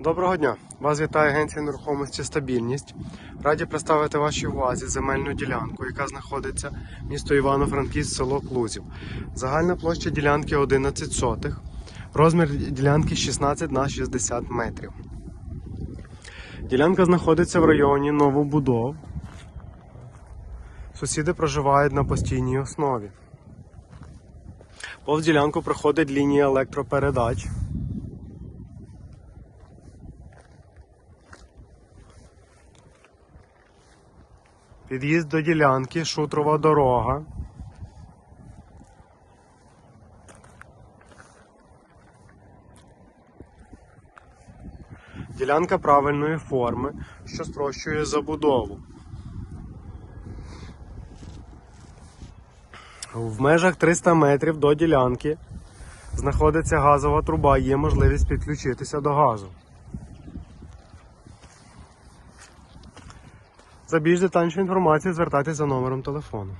Доброго дня! Вас вітає агенція нерухомості Стабільність. Раді представити вашій увазі земельну ділянку, яка знаходиться в місто Івано-Франківськ, село Клузів. Загальна площа ділянки 11 сотих, розмір ділянки 16 на 60 метрів. Ділянка знаходиться в районі новобудов. Сусіди проживають на постійній основі. Повз ділянку проходить лінія електропередач. Під'їзд до ділянки, шутрова дорога. Ділянка правильної форми, що спрощує забудову. В межах 300 метрів до ділянки знаходиться газова труба, є можливість підключитися до газу. За більш детальнішу інформацію звертайтеся за номером телефону.